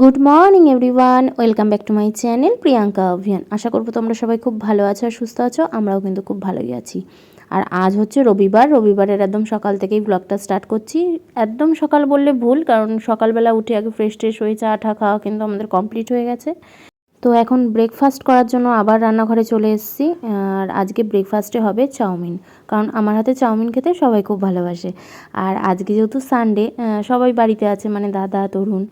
Good morning everyone welcome back to my channel Priyanka Abhiyan আশা করব তোমরা সবাই খুব ভালো আছো আর সুস্থ আছো, আমরাও কিন্তু খুব ভালোই আছি। আর আজ হচ্ছে রবিবার, রবিবারের একদম সকাল থেকেই ব্লগটা স্টার্ট করছি। একদম সকাল বললে ভুল, কারণ সকালবেলা উঠে আগে ফ্রেশ ট্রেশ হয়ে চা ঠা খাওয়া কিন্তু আমাদের কমপ্লিট হয়ে গেছে। তো এখন ব্রেকফাস্ট করার জন্য আবার রান্নাঘরে চলে এসেছি। আর আজকে ব্রেকফাস্টে হবে চাউমিন। কারণ আমার হাতে চাউমিন খেতে সবাই খুব ভালোবাসে। আর আজকে যেহেতু সানডে সবাই বাড়িতে আছে মানে দাদা, তরুণ,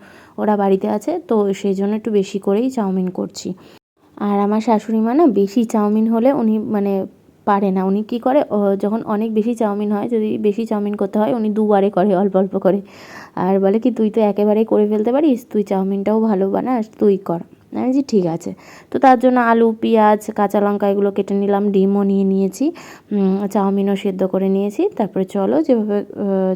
ওরা বাড়িতে আছে, তো সেই জন্য একটু বেশি করেই চাউমিন করছি। আর আমার শাশুড়ি মা না বেশি চাউমিন হলে উনি মানে পারে না। উনি কী করে? যখন অনেক বেশি চাউমিন হয়, যদি বেশি চাউমিন করতে হয়, উনি দুবারে করে, অল্প অল্প করে। আর বলে কি, তুই তো একেবারেই করে ফেলতে পারিস, তুই চাউমিনটাও ভালো বানাস, তুই কর। আমি বলছি ঠিক আছে। তো তার জন্য আলু, পেঁয়াজ, কাঁচা লঙ্কা এগুলো কেটে নিলাম, ডিমও নিয়ে নিয়েছি। চাউমিনও সেদ্ধ করে নিয়েছি। তারপরে চলো যেভাবে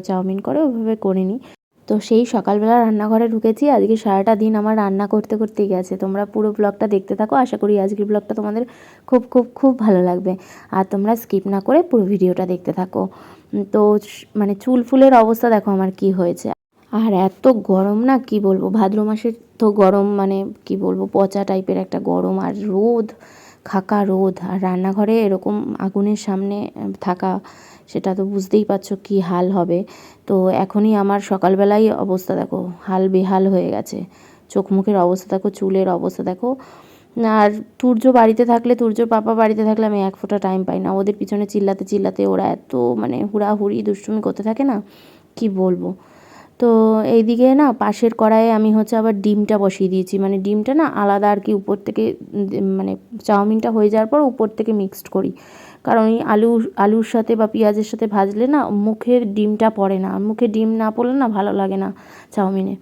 চাউমিন করে ওভাবে করে নিই। তো সেই সকালবেলা রান্নাঘরে ঢুকেছি। আজকে সারাটা দিন আমার রান্না করতে করতেই গেছে। তোমরা পুরো ব্লগটা দেখতে থাকো। আশা করি আজকের ব্লগটা তোমাদের খুব খুব খুব ভালো লাগবে। আর তোমরা স্কিপ না করে পুরো ভিডিওটা দেখতে থাকো। তো মানে চুল ফুলের অবস্থা দেখো আমার কি হয়েছে। আর এত গরম না, কি বলব? ভাদ্র মাসের তো গরম মানে কি বলব? পচা টাইপের একটা গরম আর রোদ, খাকা রোদ। আর রান্নাঘরে এরকম আগুনের সামনে থাকা, সেটা তো বুঝতেই পারছ কী হাল হবে। তো এখনই আমার সকালবেলাই অবস্থা দেখো, হাল বেহাল হয়ে গেছে। চোখ মুখের অবস্থা দেখো, চুলের অবস্থা দেখো। আর তুর্য বাড়িতে থাকলে, তুর্য পাপা বাড়িতে থাকলে আমি এক ফোঁটা টাইম পাই না। ওদের পিছনে চিল্লাতে চিল্লাতে ওরা এত মানে হুড়াহুড়ি, দুষ্টুমি করতে থাকে না, কি বলব? তো এইদিকে না পাশের কড়াইয়ে আমি হচ্ছে আবার ডিমটা বসিয়ে দিয়েছি। মানে ডিমটা না আলাদা আর কি উপর থেকে মানে চাউমিনটা হয়ে যাওয়ার পর উপর থেকে মিক্সড করি। কারণ এই আলু, আলুর সাথে বা পেঁয়াজের সাথে ভাজলে না মুখের ডিমটা পড়ে না। মুখে ডিম না পড়লে না ভালো লাগে না চাউমিনে।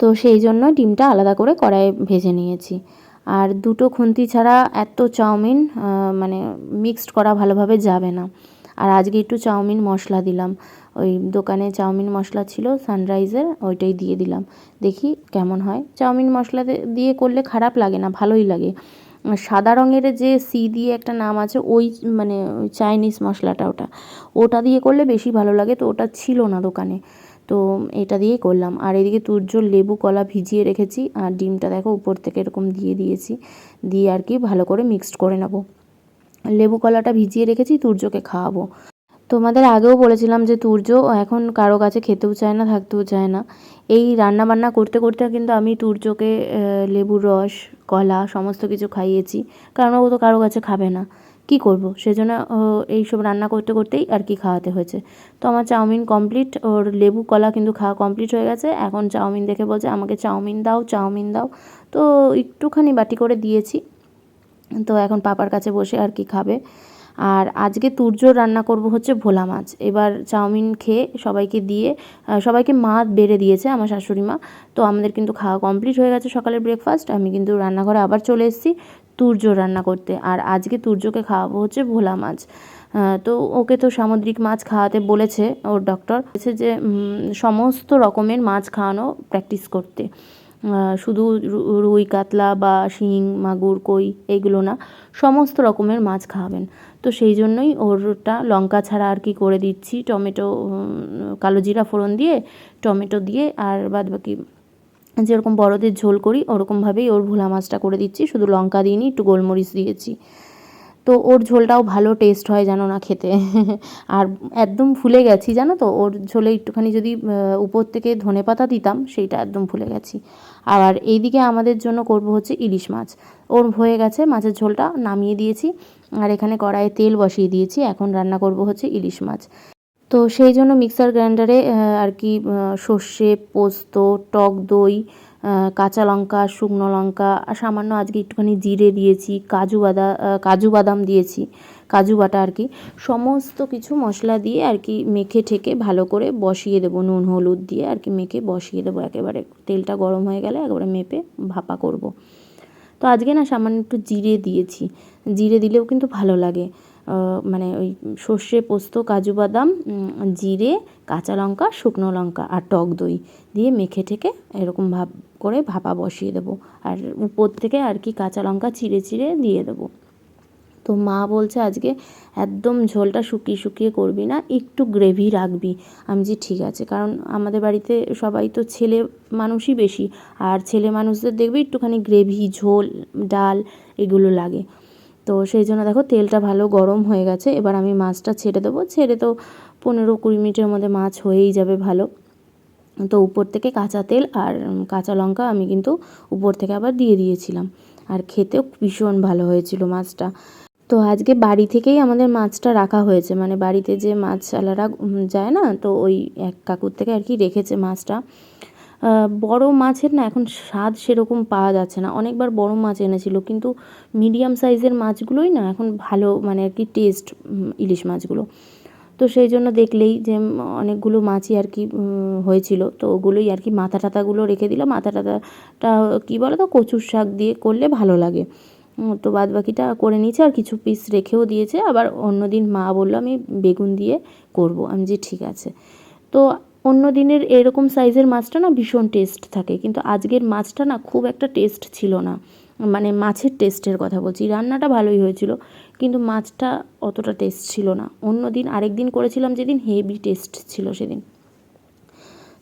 তো সেই জন্য ডিমটা আলাদা করে কড়াইয়ে ভেজে নিয়েছি। আর দুটো খুন্তি ছাড়া এত চাউমিন মানে মিক্সড করা ভালোভাবে যাবে না। আর আজকে একটু চাউমিন মশলা দিলাম। ওই দোকানে চাউমিন মশলা ছিল, সানরাইজের, ওইটাই দিয়ে দিলাম। দেখি কেমন হয়। চাউমিন মশলা দিয়ে করলে খারাপ লাগে না, ভালোই লাগে। সাদা রঙের যে সি দিয়ে একটা নাম আছে, ওই মানে চাইনিজ মশলাটা ওটা। ওটা দিয়ে করলে বেশি ভালো লাগে, তো ওটা ছিল না দোকানে। তো এটা দিয়েই করলাম। আর এদিকে তুর্য লেবু কলা ভিজিয়ে রেখেছি, আর ডিমটা দেখো উপর থেকে এরকম দিয়ে দিয়েছি। দিয়ে আর কি ভালো করে মিক্সড করে নেব। লেবু কলাটা ভিজিয়ে রেখেছি, তুর্যকে খাওয়াবো। তোমাদের আগেও বলেছিলাম যে তুর্য এখন কারও কাছে খেতেও চায় না, থাকতেও চায় না। এই রান্না বান্না করতে করতে কিন্তু আমি তুর্যকে লেবুর রস, কলা সমস্ত কিছু খাইয়েছি, কারণ ও তো কারও কাছে খাবে না। কি করব? সেজন্য এইসব রান্না করতে করতেই আর কি খাওয়াতে হয়েছে। তো আমার চাউমিন কমপ্লিট ওর লেবু কলা কিন্তু খাওয়া কমপ্লিট হয়ে গেছে। এখন চাউমিন দেখে বলছে, আমাকে চাউমিন দাও চাউমিন দাও। তো একটুখানি বাটি করে দিয়েছি। তো এখন পাপার কাছে বসে আর কি খাবে। আর আজকে তুর্য রান্না করব হচ্ছে ভোলা মাছ। এবার চাউমিন খেয়ে সবাইকে দিয়ে সবাইকে মা বেড়ে দিয়েছে আমার শাশুড়ি মা। তো আমাদের কিন্তু খাওয়া কমপ্লিট হয়ে গেছে সকালের ব্রেকফাস্ট আমি কিন্তু রান্নাঘরে আবার চলে এসেছি তুর্য রান্না করতে। আর আজকে তুর্যকে খাওয়াবো হচ্ছে ভোলা মাছ। তো ওকে তো সামুদ্রিক মাছ খাওয়াতে বলেছে ওর ডক্টর বলেছে যে সমস্ত রকমের মাছ খাওয়ানো প্র্যাকটিস করতে। শুধু রুই, কাতলা বা শিং, মাগুর, কই এইগুলো না, সমস্ত রকমের মাছ খাওয়াবেন। তো সেই জন্যই ওরটা লঙ্কা ছাড়া আর কি করে দিচ্ছি, টমেটো কালো জিরা ফোড়ন দিয়ে, টমেটো দিয়ে আর বাদ বাকি যেরকম বড়দের ঝোল করি, ওরকমভাবেই ওর ভোলা মাছটা করে দিচ্ছি। শুধু লঙ্কা দিইনি, একটু গোলমরিচ দিয়েছি। তো ওর ঝোলটাও ভালো টেস্ট হয় জানো না খেতে। আর একদম ফুলে গেছি, জানো তো? ওর ঝোলে একটুখানি যদি উপর থেকে ধনে পাতা দিতাম, সেইটা একদম ফুলে গেছি। আবার এইদিকে আমাদের জন্য করব হচ্ছে ইলিশ মাছ। ওর হয়ে গেছে মাছের ঝোলটা, নামিয়ে দিয়েছি। আর এখানে কড়াইয়ে তেল বসিয়ে দিয়েছি। এখন রান্না করব হচ্ছে ইলিশ মাছ। তো সেই জন্য মিক্সার গ্রাইন্ডারে আর কি সর্ষে, পোস্ত, টক দই কাঁচা লঙ্কা, শুকনো লঙ্কা, আর সামান্য আজকে একটুখানি জিরে দিয়েছি, কাজু বাদা কাজু বাদাম দিয়েছি, কাজু বাটা আর কি। সমস্ত কিছু মশলা দিয়ে আর কি মেখে ঠেকে ভালো করে বসিয়ে দেবো, নুন, হলুদ দিয়ে আর কি মেখে বসিয়ে দেবো একেবারে। তেলটা গরম হয়ে গেলে একেবারে মেপে ভাপা করব। তো আজকে না সামান্য একটু জিরে দিয়েছি। জিরে দিলেও কিন্তু ভালো লাগে। মানে ওই সর্ষে পোস্ত, কাজু বাদাম জিরে, কাঁচা লঙ্কা, শুকনো লঙ্কা আর টক দই দিয়ে মেখে ঠেকে এরকম ভাব করে ভাপা বসিয়ে দেবো। আর উপর থেকে আর কি কাঁচা লঙ্কা চিড়ে চিড়ে দিয়ে দেবো। তো মা বলছে, আজকে একদম ঝোলটা শুকিয়ে শুকিয়ে করবি না, একটু গ্রেভি রাখবি। আমি যে ঠিক আছে। কারণ আমাদের বাড়িতে সবাই তো ছেলে মানুষই বেশি, আর ছেলে মানুষদের দেখবে একটুখানি গ্রেভি ঝোল, ডাল এগুলো লাগে। তো সেই জন্য দেখো, তেলটা ভালো গরম হয়ে গেছে, এবার আমি মাছটা ছেড়ে দেবো। ছেড়ে তো পনেরো কুড়ি মিনিটের মধ্যে মাছ হয়েই যাবে ভালো। তো উপর থেকে কাঁচা তেল আর কাঁচা লঙ্কা আমি কিন্তু উপর থেকে আবার দিয়ে দিয়েছিলাম। আর খেতেও ভীষণ ভালো হয়েছিল মাছটা। তো আজকে বাড়ি থেকেই আমাদের মাছটা রাখা হয়েছে। মানে বাড়িতে যে মাছওয়ালারা যায় না, তো ওই এক কাকুর থেকে আর কি রেখেছে মাছটা। বড় মাছের না এখন স্বাদ সেরকম পাওয়া যাচ্ছে না। অনেকবার বড় মাছ এনেছিল, কিন্তু মিডিয়াম সাইজের মাছগুলোই না এখন ভালো মানে আর কি টেস্ট ইলিশ মাছগুলো। তো সেই জন্য দেখলেই যে অনেকগুলো মাছই আর কি হয়েছিল। তো ওগুলোই আর কি মাথা টাথাগুলো রেখে দিলাম। মাথা টাথাটা কী বলো তো কচুর শাক দিয়ে করলে ভালো লাগে। তো বাদ বাকিটা করে নিয়েছে আর কিছু পিস রেখেও দিয়েছে। আবার অন্য দিন মা বলল, আমি বেগুন দিয়ে করব। আমি যে, ঠিক আছে। তো অন্য দিনের এরকম সাইজের মাছটা না ভীষণ টেস্ট থাকে। কিন্তু আজকের মাছটা না খুব একটা টেস্ট ছিল না। মানে মাছের টেস্টের কথা বলছি। রান্নাটা ভালোই হয়েছিল। কিন্তু মাছটা অতটা টেস্ট ছিল না। অন্য দিন আরেক দিন করেছিলাম যেদিন হেভি টেস্ট ছিল সেদিন।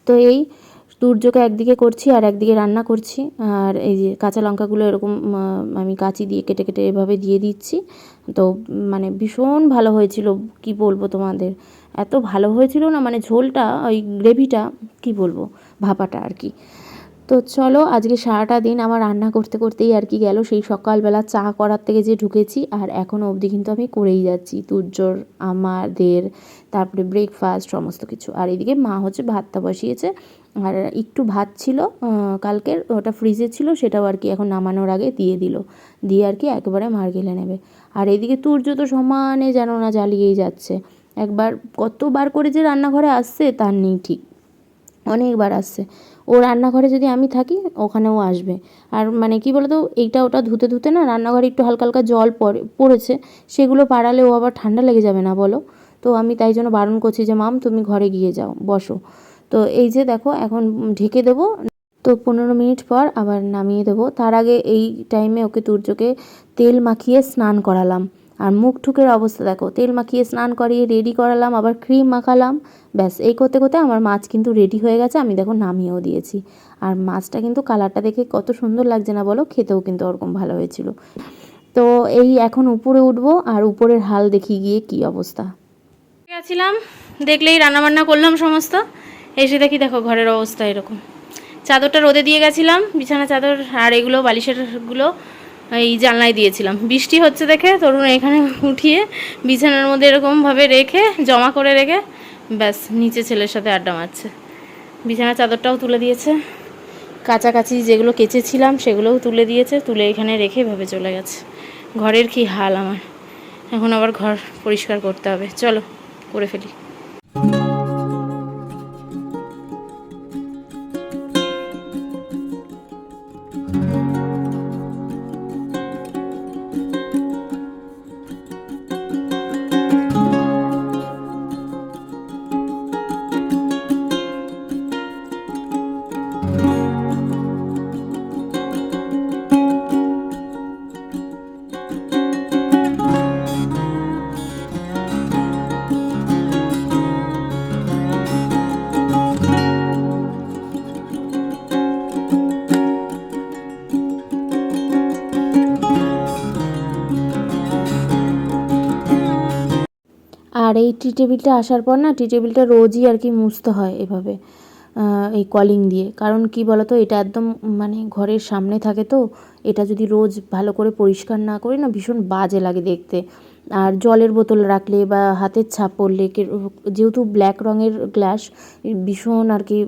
তো এই দুর্যোগে একদিকে করছি আর একদিকে রান্না করছি। আর এই যে কাঁচা লঙ্কাগুলো এরকম আমি কাঁচি দিয়ে কেটে কেটে এভাবে দিয়ে দিচ্ছি। তো মানে ভীষণ ভালো হয়েছিল, কি বলব তোমাদের? এত ভালো হয়েছিল না মানে ঝোলটা, ওই গ্রেভিটা কি বলব, ভাপাটা আর কি। তো চলো আজকে সারাটা দিন আমার রান্না করতে করতেই আর কি গেল। সেই সকালবেলা চা করার থেকে যে ঢুকেছি, আর এখনও অবধি কিন্তু আমি করেই যাচ্ছি। তুর্যর আমাদের, তারপরে ব্রেকফাস্ট সমস্ত কিছু। আর এদিকে মা হচ্ছে ভাতটা বসিয়েছে। আর একটু ভাত ছিল কালকের, ওটা ফ্রিজে ছিল, সেটাও আর কি এখন নামানোর আগে দিয়ে দিল। দিয়ে আর কি একেবারে মার গেলে নেবে। আর এদিকে তুর্য তো সমানে যেন না জ্বালিয়েই যাচ্ছে। একবার কতবার করে যে রান্নাঘরে আসছে, তার নেই ঠিক। অনেকবার আসছে। ও রান্নাঘরে যদি আমি থাকি, ওখানেও আসবে। আর মানে কি বলতো, এইটা ওটা ধুতে ধুতে না রান্নাঘরে একটু হালকা হালকা জল পড়ে পড়েছে, সেগুলো পাড়ালে ও আবার ঠান্ডা লেগে যাবে না বলো? তো আমি তাই জন্য বারণ করছি যে, মাম, তুমি ঘরে গিয়ে যাও, বসো। তো এই যে দেখো, এখন ঢেকে দেবো। তো পনেরো মিনিট পর আবার নামিয়ে দেবো। তার আগে এই টাইমে ওকে তুর্যকে তেল মাখিয়ে স্নান করালাম। আর মুখ ঠুকের অবস্থা দেখো। তেল মাখিয়ে স্নান করিয়ে রেডি করালাম, আবার ক্রিম মাখালাম। ব্যাস, এই করতে করতে আমার মাছ কিন্তু রেডি হয়ে গেছে, আমি দেখো নামিয়েও দিয়েছি। আর মাছটা কিন্তু কালারটা দেখে কত সুন্দর লাগছে না বলো, খেতেও কিন্তু ওরকম ভালো হয়েছিল। তো এই এখন উপরে উঠবো, আর উপরের হাল দেখি গিয়ে কি অবস্থা। গেছিলাম, দেখলেই রান্নাবান্না করলাম সমস্ত। এসে দেখি দেখো ঘরের অবস্থা এরকম। চাদরটা রোদে দিয়ে গেছিলাম, বিছানা চাদর আর এগুলো বালিশেরগুলো এই জানলায় দিয়েছিলাম। বৃষ্টি হচ্ছে দেখে তরুণ এখানে উঠিয়ে বিছানার মধ্যে এরকমভাবে রেখে, জমা করে রেখে ব্যাস নিচে ছেলের সাথে আড্ডা মারছে। বিছানার চাদরটাও তুলে দিয়েছে। কাছাকাছি যেগুলো কেচেছিলাম সেগুলোও তুলে দিয়েছে, তুলে এখানে রেখে ভেবে চলে গেছে। ঘরের কি হাল আমার? এখন আবার ঘর পরিষ্কার করতে হবে। চলো, করে ফেলি। আর এই টি টেবিলটা আসার পর না টি টেবিলটা রোজই আর কি মুছতে হয় এভাবে এই কলিং দিয়ে। কারণ কি বলতো, এটা একদম মানে ঘরের সামনে থাকে তো, এটা যদি রোজ ভালো করে পরিষ্কার না করি না ভীষণ বাজে লাগে দেখতে। আর জলের বোতল রাখলে বা হাতের ছাপ পড়লে যেহেতু ব্ল্যাক রঙের গ্লাস, ভীষণ আর কি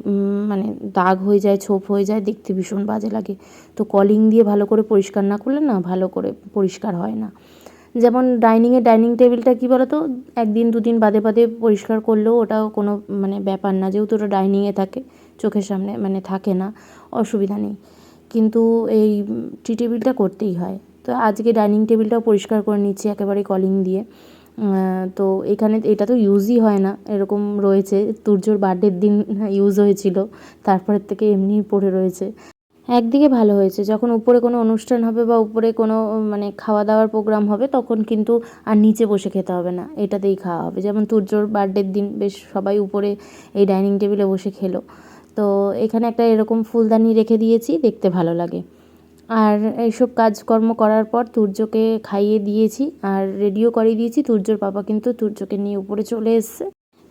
মানে দাগ হয়ে যায়, ছোপ হয়ে যায়, দেখতে ভীষণ বাজে লাগে। তো কলিং দিয়ে ভালো করে পরিষ্কার না করলে না ভালো করে পরিষ্কার হয় না। যেমন ডাইনিংয়ে ডাইনিং টেবিলটা কী বলো তো একদিন দুদিন বাদে বাদে পরিষ্কার করলেও ওটাও কোনো মানে ব্যাপার না। যেহেতু ওটা ডাইনিংয়ে থাকে, চোখের সামনে মানে থাকে না, অসুবিধা নেই। কিন্তু এই টি টেবিলটা করতেই হয়। তো আজকে ডাইনিং টেবিলটাও পরিষ্কার করে নিচ্ছি একেবারে কলিং দিয়ে। তো এখানে এটা তো ইউজই হয় না। এরকম রয়েছে। তুর্যর বার্থডের দিন ইউজ হয়েছিল। তারপরের থেকে এমনি পড়ে রয়েছে। একদিকে ভালো হয়েছে। যখন উপরে কোনো অনুষ্ঠান হবে বা উপরে কোনো মানে খাওয়া দাওয়ার প্রোগ্রাম হবে, তখন কিন্তু আর নিচে বসে খেতে হবে না। এটাতেই খাওয়া হবে। যেমন তুর্যর বার্থডের দিন বেশ সবাই উপরে এই ডাইনিং টেবিলে বসে খেলো। তো এখানে একটা এরকম ফুলদানি রেখে দিয়েছি, দেখতে ভালো লাগে। আর এইসব কাজকর্ম করার পর তুর্যকে খাইয়ে দিয়েছি, আর রেডিও করিয়ে দিয়েছি। তুর্যর পাপা কিন্তু তুর্যকে নিয়ে উপরে চলে এসছে।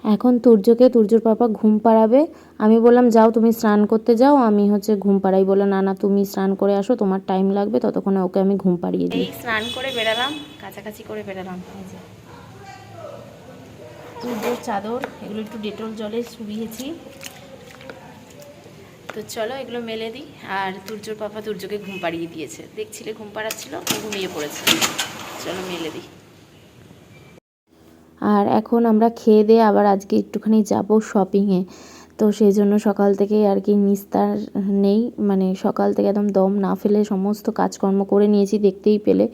এখন তুর্যকে তুর্যর পাপা ঘুম পাড়াবে। আমি বললাম, যাও, তুমি স্নান করতে যাও। আমি হচ্ছে ঘুম পাড়াই। বলে না না, তুমি স্নান করে আসো, তোমার টাইম লাগবে। ততক্ষণে ওকে আমি ঘুম পাড়িয়ে দিই। স্নান করে বেরালাম কাছাকাছি করে বেরালাম এই তুর্যর চাদর, এগুলো একটু ডেটল জলে শুবিয়েছি তো চলো, এগুলো মেলে দিই। আর তুর্যর পাপা তুর্যকে ঘুম পাড়িয়ে দিয়েছে। দেখছিলে, ঘুম পাড়াচ্ছিল ঘুমিয়ে পড়েছে। চলো, মেলে দিই। আর এখন আমরা খেয়ে দিয়ে আবার আজকে একটুখানি যাব শপিংয়ে তো সেই জন্য সকাল থেকেই আর কি নিস্তার নেই মানে সকাল থেকে একদম দম না ফেলে সমস্ত কাজকর্ম করে নিয়েছি, দেখতেই পেলে।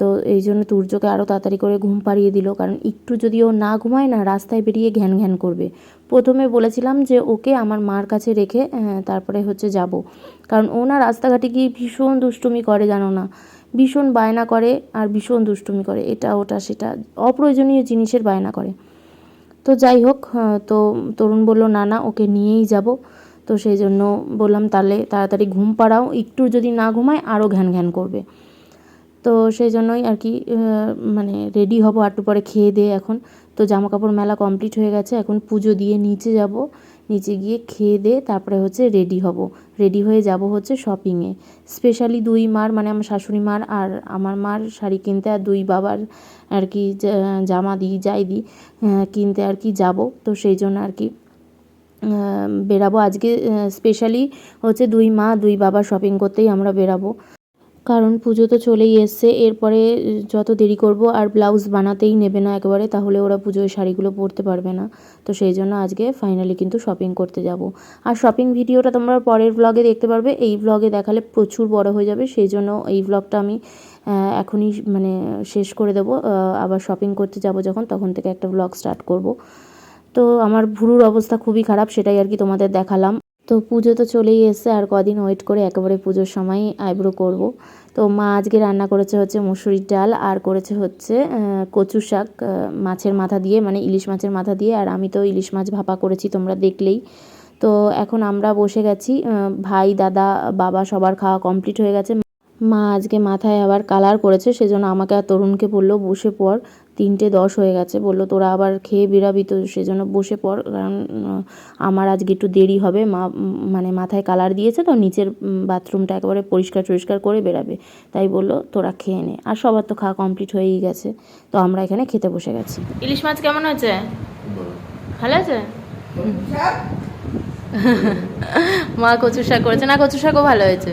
তো এই জন্য তুর্যকে আরও তাড়াতাড়ি করে ঘুম পাড়িয়ে দিল, কারণ একটু যদি ও না ঘুমায় না, রাস্তায় বেরিয়ে ঘ্যান ঘ্যান করবে। প্রথমে বলেছিলাম যে ওকে আমার মার কাছে রেখে তারপরে হচ্ছে যাব। কারণ ও না রাস্তাঘাটে গিয়ে ভীষণ দুষ্টুমি করে, জানো না। ভীষণ বায়না করে আর ভীষণ দুষ্টুমি করে। এটা, ওটা, সেটা অপ্রয়োজনীয় জিনিসের বায়না করে। তো যাই হোক তো তরুণ বলল, না না, ওকে নিয়েই যাব। তো সেই জন্য বললাম, তাহলে তাড়াতাড়ি ঘুম পাড়াও, একটু যদি না ঘুমায় আরও ঘ্যান ঘ্যান করবে। তো সেই জন্যই আর কি মানে রেডি হব আটটু পরে খেয়ে দিয়ে এখন। তো জামা কাপড় মেলা কমপ্লিট হয়ে গেছে, এখন পুজো দিয়ে নিচে যাব। নিচে গিয়ে খেয়ে দিয়ে তারপরে হচ্ছে রেডি হব। রেডি হয়ে যাব হচ্ছে শপিংয়ে। স্পেশালি দুই মার মানে আমার শাশুড়ি মার আর আমার মার শাড়ি কিনতে আর দুই বাবার আর কি জামা দিই, যাই দিই কিনতে আর কি যাব। তো সেই জন্য আর কি বেরাবো আজকে স্পেশালি হচ্ছে দুই মা, দুই বাবা শপিং করতেই আমরা বেরাবো কারণ পুজো তো চলেই এসছে, এরপরে যত দেরি করব আর ব্লাউজ বানাতেই নেবে না একেবারে, তাহলে ওরা পুজোয় শাড়িগুলো পরতে পারবে না। তো সেই জন্য আজকে ফাইনালি কিন্তু শপিং করতে যাব। আর শপিং ভিডিওটা তোমরা পরের ব্লগে দেখতে পারবে, এই ব্লগে দেখালে প্রচুর বড় হয়ে যাবে, সেই জন্য এই ব্লগটা আমি এখনই মানে শেষ করে দেবো আবার শপিং করতে যাব যখন, তখন থেকে একটা ব্লগ স্টার্ট করব। তো আমার ভুরুর অবস্থা খুবই খারাপ, সেটাই আর কি তোমাদের দেখালাম। তো পুজো তো চলেই এসছে, আর কদিন ওয়েট করে একেবারে পুজোর সময় আইব্রো করব। তো মা আজকে রান্না করেছে হচ্ছে মুসুরির ডাল, আর করেছে হচ্ছে কচু শাক মাছের মাথা দিয়ে মানে ইলিশ মাছের মাথা দিয়ে, আর আমি তো ইলিশ মাছ ভাপা করেছি তোমরা দেখলেই। তো এখন আমরা বসে গেছি ভাই, দাদা, বাবা সবার খাওয়া কমপ্লিট হয়ে গেছে। মা আজকে মাথায় আবার কালার করেছে সেজন্য আমাকে আর তরুণকে বলল বসে পড়। তিনটে দশ হয়ে গেছে বলল তোরা আবার খেয়ে বেরাবি তো। সেজন্য বসে পড় কারণ আমার আজকে একটু দেরি হবে। মা মানে মাথায় কালার দিয়েছে তো নিচের বাথরুমটা একেবারে পরিষ্কার টরিষ্কার করে বেরাবে। তাই বলল তোরা খেয়ে নে। আর সবার তো খাওয়া কমপ্লিট হয়েই গেছে। তো আমরা এখানে খেতে বসে গেছি। ইলিশ মাছ কেমন হয়েছে? ভালো আছে? মা কচু শাক করেছে। না কচু শাকও ভালো হয়েছে।